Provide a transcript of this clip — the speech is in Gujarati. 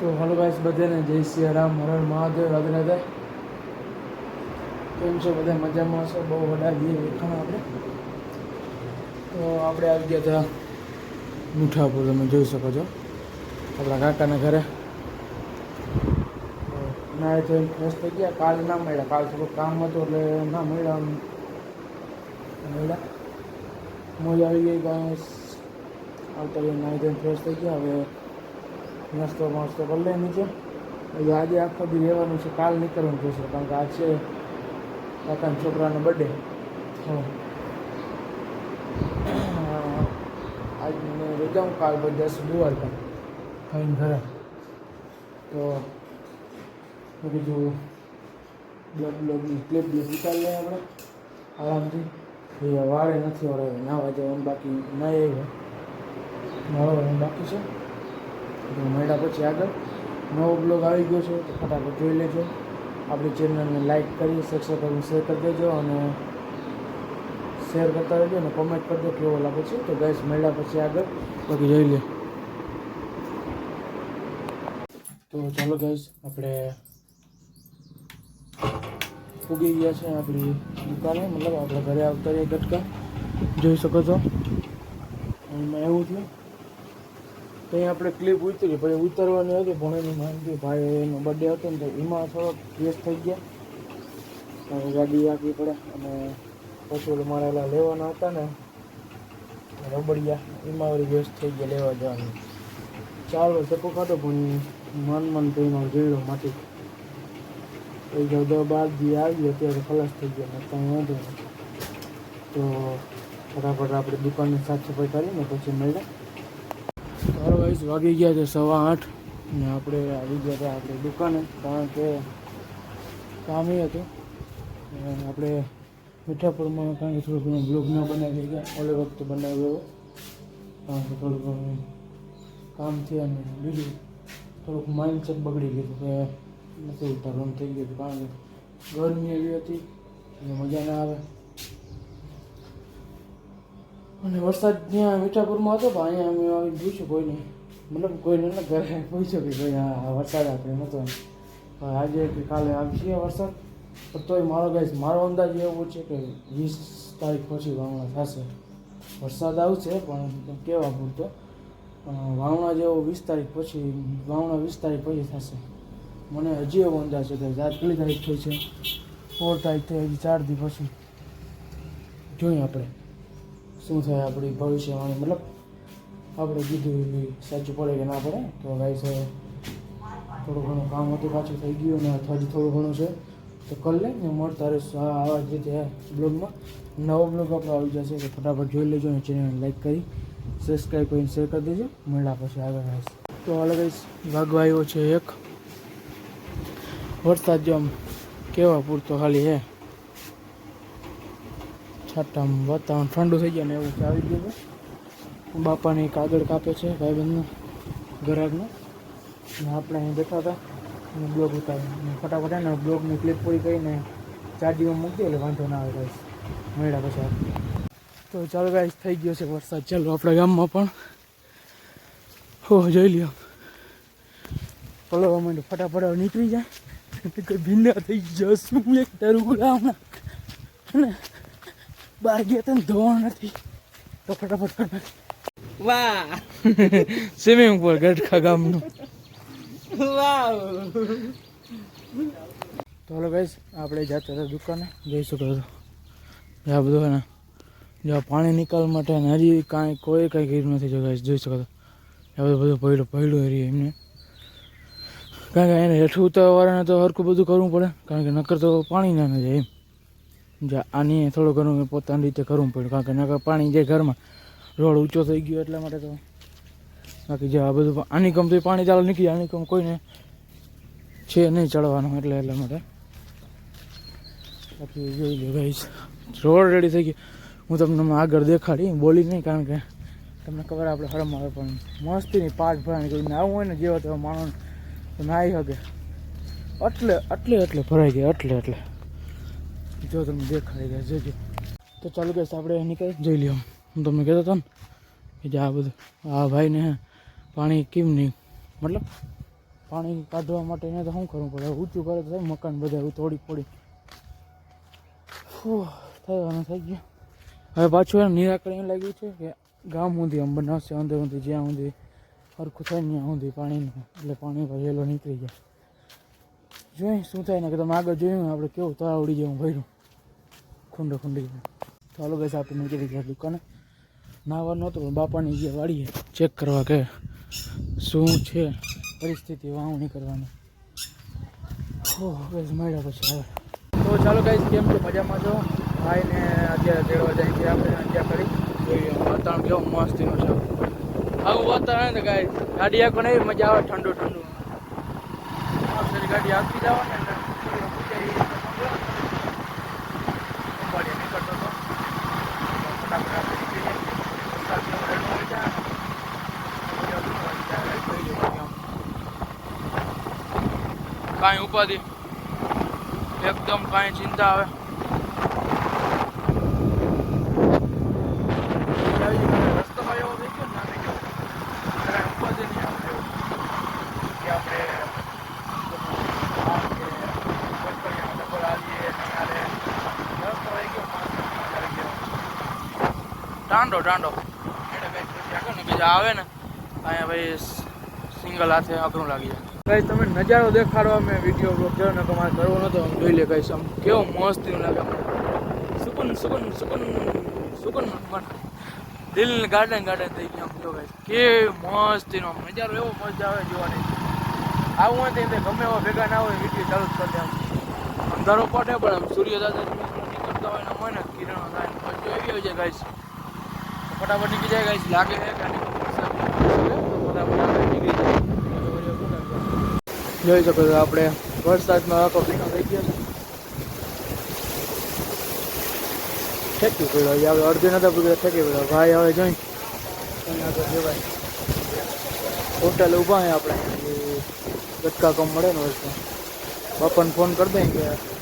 તો હલો ગાઈસ બધાને જય શ્રી રામ, હરણ મહાદેવ રાધે કેમ છો બધા? મજામાં છો? બહુ વડા જઈએ વેખાણ આપણે. તો આપણે આવી ગયા હતા મીઠાપુર, તમે જોઈ શકો છો. આપણા કાકાના ઘરે. તો ના તો ફ્રેશ થઈ ગયા. કાલ ના મળ્યા. કાલ થોડું કામ હતું એટલે ના મળ્યા મળ્યા. મોજ આવી ગઈ ગાય આવતા નાહી ફ્રેશ થઈ ગયા. હવે નાસ્તો માસ્તો કરી લે નીચે. હવે આજે આખો દી રહેવાનું છે, કાલ નીકળવાનું થશે, કારણ કે આજ છે કાકાના છોકરાનો બર્થડે આજ મને રજા હું કાલ પછી દસ દ્વારકા ખાઈને ઘરે. તો મેં કીધું, બ્લોગ બ્લોગની ક્લિપ બ્લિપ ઉતારી લઈએ આપણે. આરામથી. એ વાળે નથી વળાવે નાવા જવાનું બાકી ના એ નાવાનું બાકી છે. મળ્યા પછી આગળ. નવો બ્લોગ આવી ગયો છે, તો ફટાફટ જોઈ લેજો. આપણી ચેનલને લાઇક કરી સબસ્ક્રાઈબ શેર કરી દેજો અને શેર કરતા રહેજો અને કોમેન્ટ કરજો કેવો લાગે છે. તો ગેસ મળ્યા પછી આગળ. બાકી જોઈ લે. તો ચાલો ગેસ આપણે ઉગી ગયા છે આપણી દુકાને, મતલબ આપણે ઘરે આવતા રહીએ ગટકા. જોઈ શકો છો. એમાં એવું થયું તો અહીં આપણે ક્લિપ ઉતરી, પછી ઉતરવાની હતી, પણ એની માહિતી ભાઈ એનો બર્થડે હતો ને તો એમાં થોડોક વ્યસ્ત થઈ ગયા. ગાડી આપવી પડે અને પછી મારેલા મારે લેવાના હતા ને, રબડિયા, એમાં વળી વ્યસ્ત થઈ ગયા લેવા જવાનું. ચાલો ટપો ખાધો, પણ મન મન એનો જોયો માટી એ જાવ દસ બાર દી આવી, અત્યારે ખલાસ થઈ ગયા કાંઈ વાંધો નહીં. તો ફટાફટ આપણે દુકાનની સાફ સફાઈ કરીને પછી મળ્યા ગાઈસ વાગી ગયા છે સવા આઠ ને આપણે આવી ગયા હતા આપણી દુકાને, કારણ કે કામ એ હતું. આપણે મીઠાપુરમાં કારણ કે થોડું ઘણું બ્લોગ ન બનાવી ગયા, ઓલે વખતે બનાવ્યો કારણ કે થોડું ઘણું કામ થયા અને બીજું થોડુંક માઇન્ડસેટ બગડી ગયું કે નથી ઉતારવાનું થઈ ગયું કારણ કે ગરમી એવી હતી અને મજા ના આવે. અને વરસાદ ત્યાં મીઠાપુરમાં હતો, પણ અહીંયા અમે આવી જોઈશું કોઈ કોઈને. મતલબ કોઈને એટલે ઘરે. પૂછ્યું કે ભાઈ, હા વરસાદ આપણે નહોતો આજે કે કાલે આવશે વરસાદ? પણ તોય મારો ગાઈસ મારો અંદાજ એવો છે કે વીસ તારીખ પછી વાવણા થશે. વરસાદ આવશે, પણ કેવા પૂરતો. વાવણા જેવો વીસ તારીખ પછી, વાવણા વીસ તારીખ પછી થશે. મને હજી એવો અંદાજ છે કે આજ કેટલી તારીખ થઈ છે સોળ તારીખ થઈ, હજી ચાર દિવસ પછી. જોઈએ આપણે. શું થાય આપણી ભવિષ્યવાણી? મતલબ આપણે કીધું એ સાચું પડે કે ના પડે, તો ગાઈસ થોડું ઘણું કામ હતું, પાછું થઈ ગયું અને હજી થોડું ઘણું છે. તો કરી લે, ને મળતા રહીશું આવા જ રીતે બ્લોગમાં. નવો બ્લોગ આપણો આવી જશે, તો ફટાફટ જોઈ લેજો અને ચેનલને લાઈક કરી સબસ્ક્રાઈબ કરીને શેર કરી દેજો. મળ્યા પછી આગળ રહીશ તો હાલ ગાઈસ છે એક. વરસાદ જો આમ કેવા પૂરતો ખાલી હે. છાટામાં વાતાવરણ ઠંડુ થઈ ગયું ને એવું આવી ગયું બાપાને કાગળ કાપે છે, ભાઈબંધનું, ઘરાકનું. અને આપણે અહીં બેઠા હતા અને બ્લોગ ઉતારી અને ફટાફટ એને બ્લોગની ક્લિપ પૂરી કરીને ચાર્જિંગમાં મૂકી એટલે વાંધો ના આવે ગાઈસ મળ્યા પછી તો ચાલો ગાઈસ થઈ ગયો છે વરસાદ. ચાલો આપણા ગામમાં પણ. હો, જોઈ લ્યો. પલવા માંડ્યો. ફટાફટ નીકળી જાય કોઈ ભીંડા થઈ જશું એક તારું હમણાં? અને બહાર ગયા તો ધોવા નથી. તો ફટાફટ ફટાફટ. વાહ. સ્વિમિંગ પુલ ગઢખા ગામનું. વાવ. તો હલો ગાઈસ આપણે જતા હતા દુકાને. જઈ શકો છો. આ બધું ને જો પાણી નિકાલ માટે હજી કાંઈ કોઈ કાંઈ કર્યું નથી જો ગાઈસ જોઈ શકો છો. આ બધું બધું પડ્યું પડ્યું હરી એમને. કારણ કે એને હેઠું ઉતારવાને તો હરખું બધું કરવું પડે. કારણ કે નકર તો પાણી ના જાય એમ. જે આની થોડું ઘણું પોતાની રીતે કરવું પડ્યું કારણ કે નકર પાણી જાય ઘરમાં રોડ ઊંચો થઈ ગયો એટલા માટે તો. બાકી જે આ બધું આની કમ તો પાણી ચાલુ નીકળી, આની કમ કોઈને છે નહીં ચડવાનું એટલે એટલા માટે. બાકી જોઈ લો ભાઈ રોડ રેડી થઈ ગયો. હું તમને આગળ દેખાડી, બોલી નહીં કારણ કે તમને ખબર આપણે હરમ આવે પણ મસ્તીની પાઠ ભરાણી કોઈ આવું હોય ને જેવા તેવા માણસ તો ના આવી શકે એટલે એટલે એટલે ભરાઈ ગયા, એટલે એટલે. જો તમને દેખાડી ગયા જોજો તો ચાલુ કહીશ આપણે નીકળી, જોઈ લ્યો. હું તમને કહેતો હતો ને કે જે આ બધું, આ ભાઈને પાણી કેમ નહીં? મતલબ પાણી કાઢવા માટે એને તો શું કરવું પડે? ઊંચું કરે તો થાય, મકાન બધા તોડી પડી. થવાનું થઈ ગયું. હવે પાછું એને નિરાકરણ એમ લાગ્યું છે કે ગામ સુધી આમ બનાવશે, અંદર સુધી, જ્યાં સુધી સરખું થાય, ત્યાં સુધી પાણીનું, એટલે પાણી ભરેલો નીકળી જાય. જોઈ શું થાય ને કે તમે આગળ જોયું, આપણે કેવું તળાવડી જેવું, ભર્યું. ખુંડે ખુંડી ચાલો બસ આપણે નીકળી ગયા દુકાને નાવા નહોતું, પણ બાપાની જે વાળીએ ચેક કરવા કે શું છે પરિસ્થિતિ, વાવણી કરવાની. ઓહ મળ્યા પછી હવે. તો ચાલો કઈ કેમ કે મજામાં છો? ભાઈને અત્યારે તેડવા જાય છે આપણે અત્યારે કરી. જોઈએ, વાતાવરણ કેવું મસ્તીનું છે. આવું વાતાવરણ ને કાંઈ ગાડી આખો નહીં મજા આવે, ઠંડુ ઠંડુ. ગાડી આપી જાવ ને ફટાફટ આપણે નીકળી જઈએ. વરસાદનો રેડો હોય ત્યાં. કાંઈ ઉપાધિ એકદમ કાંઈ ચિંતા આવે રસ્તામાં એવો થઈ ગયો ને નાની ગયો કાંઈ ઉપાધિ નહીં આવે એવું. કે આપણે આમ કે કોટકરિયામાં ડબલ આવીએ, નહીં હાલે. રસ્તો આવી ગયો, કાંઈ આવી. ગયો. ટાંડો ટાંડો એટલે કંઈક આગળ ને. બીજા આવે ને અહીંયા ભાઈ સિંગલ હાથે અઘરું લાગી જાય. કઈ તમે નજારો દેખાડો, અમે વીડિયો બ્લોગ કર્યો ને તમારે કરવો નતો, આમ જોઈ લે કઈ આમ કેવો મસ્ત લાગે સુકન સુકન સુકન, સુકૂન મન. દિલ ગાર્ડન ગાર્ડન થઈ ગયા આમ, જો guys. કેવી મસ્તીનો એનો નજારો એવો મજા આવે જોવાની. આવું હોય તે ગમે એવા ભેગા ના હોય વીડિયો ચાલુ જ કરી દે આમ અંધારો પડે, પણ આમ સૂર્ય દાદા નીકળતા હોય ને હોય ને, કિરણો થાય ને એવી આવી જાય ગાઈશ ફટાફટ નીકળી જાય ગાઈશ લાગે છે કે ફટાફટ નીકળી જાય જોઈ શકો છો આપણે વરસાદમાં આખો ભીનો થઈ ગયો છે. ઠેકી પડ્યો હવે અડધી નતા પકડ્યો ઠેકી પડ્યો ભાઈ, હવે જોઈ. જવાય. હોટેલ ઊભા છે આપણે. ગટકા કમ મળે ને વસ્તુ બાપાને ફોન કરી દઈએ કે